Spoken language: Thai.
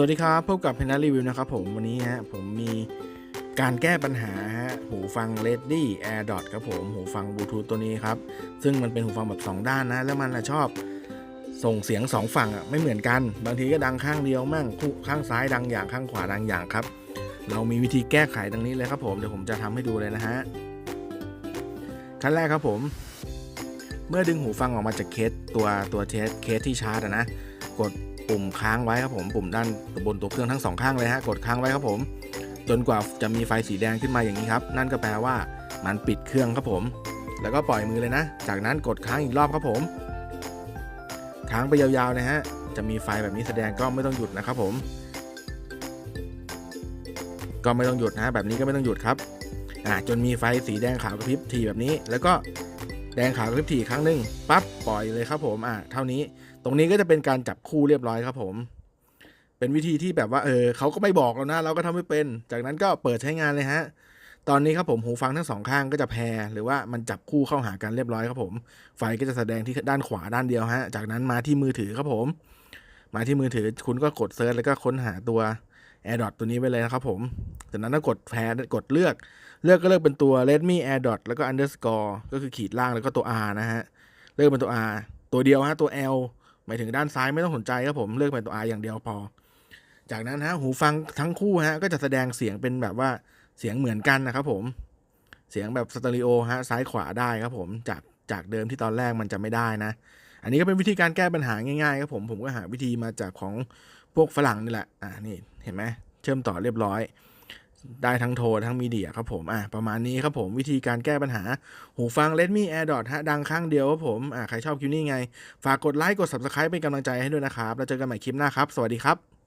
สวัสดีครับ พบกับเพนนัรีวิวนะครับผมวันนี้ฮะผมมีการแก้ปัญหาฮะหูฟัง Ready Air Dot ครับผมหูฟังบลูทูธตัวนี้ครับ ซึ่งมันเป็นหูฟังแบบ 2 ด้านนะ แล้วมันชอบส่งเสียง 2 ฝั่งอะไม่เหมือนกัน บางทีก็ดังข้างเดียวมั่งคู่ข้างซ้ายดังอย่างข้างขวาดังอย่างครับ เรามีวิธีแก้ไขดังนี้เลยครับผมเดี๋ยวผมจะทำให้ดูเลยนะฮะขั้นแรกครับผม เมื่อดึงหูฟังออกมาจากเคสตัวตัวเทสเคสที่ชาร์จอะนะกด ปุ่มค้างไว้ครับผมปุ่มด้านบนตัวเครื่องทั้งสองข้างเลยฮะกดค้างไว้ครับผม จนกว่าจะมีไฟสีแดงขึ้นมาอย่างนี้ครับ นั่นก็แปลว่ามันปิดเครื่องครับผม แล้วก็ปล่อยมือเลยนะ จากนั้นกดค้างอีกรอบครับผม ค้างไปยาวๆนะฮะจะมีไฟแบบนี้แสดงก็ไม่ต้องหยุดนะครับผม ก็ไม่ต้องหยุดนะแบบนี้ก็ไม่ต้องหยุดครับอ่าจนมีไฟสีแดงขาวกระพริบทีแบบนี้ แล้วก็แดงขาวกระพริบทีครั้งหนึ่งปั๊บปล่อยเลยครับผมอ่าเท่านี้ รงนี้ก็จะเป็นการจับคู่เรียบร้อยครับผม เป็นวิธีที่แบบว่าเออเขาก็ไม่บอกเรานะเราก็ทำไม่เป็น จากนั้นก็เปิดใช้งานเลยฮะ ตอนนี้ครับผมหูฟังทั้งสองข้างก็จะแพรหรือว่ามันจับคู่เข้าหากันเรียบร้อยครับผม ไฟก็จะแสดงที่ด้านขวาด้านเดียวฮะ จากนั้นมาที่มือถือครับผม มาที่มือถือคุณก็กดเซิร์ชแล้วก็ค้นหาตัว AirDot ตัวนี้ไปเลยนะครับผม จากนั้นก็กดแพรกดเลือก เลือกก็เลือกเป็นตัว Redmi AirDot แล้วก็ underscore ก็คือขีดล่างแล้วก็ตัว R นะฮะ เลือกเป็นตัว R ตัวเดียวฮะตัว L หมายถึงด้านซ้ายไม่ต้องสนใจครับผมเลือกเป็นตัว R อย่างเดียวพอ จากนั้นฮะหูฟังทั้งคู่ฮะก็จะแสดงเสียงเป็นแบบว่าเสียงเหมือนกันนะครับผม เสียงแบบสเตอริโอฮะซ้ายขวาได้ครับผมจากจากเดิมที่ตอนแรกมันจะไม่ได้นะ อันนี้ก็เป็นวิธีการแก้ปัญหาง่ายๆครับผมผมก็หาวิธีมาจากของพวกฝรั่งนี่แหละอ่านี่เห็นไหมเชื่อมต่อเรียบร้อย ได้ทั้งโทรทั้งมีเดียครับผมอะประมาณนี้ครับผมวิธีการแก้ปัญหา หูฟัง Redmi AirDot ฮะดังข้างเดียวครับผมอะใครชอบคลิปนี้ไง ฝากกดไลค์กด Subscribe เป็นกำลังใจให้ด้วยนะครับ แล้วเจอกันใหม่คลิปหน้าครับ สวัสดีครับ